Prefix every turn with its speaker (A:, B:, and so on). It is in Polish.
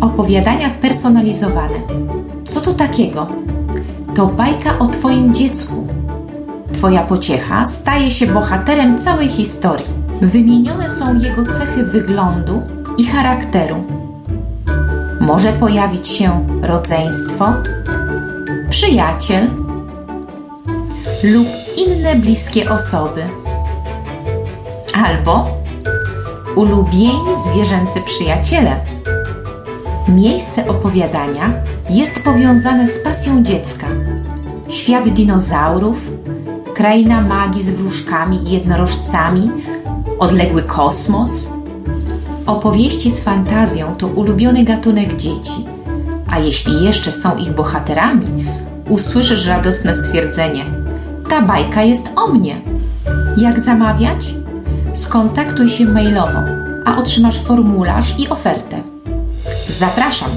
A: Opowiadania personalizowane. Co to takiego? To bajka o Twoim dziecku. Twoja pociecha staje się bohaterem całej historii. Wymienione są jego cechy wyglądu i charakteru. Może pojawić się rodzeństwo, przyjaciel lub inne bliskie osoby. Albo ulubieni zwierzęcy przyjaciele. Miejsce opowiadania jest powiązane z pasją dziecka. Świat dinozaurów, kraina magii z wróżkami i jednorożcami, odległy kosmos. Opowieści z fantazją to ulubiony gatunek dzieci, a jeśli jeszcze są ich bohaterami, usłyszysz radosne stwierdzenie: Ta bajka jest o mnie. Jak zamawiać? Skontaktuj się mailowo, a otrzymasz formularz i ofertę. Zapraszam!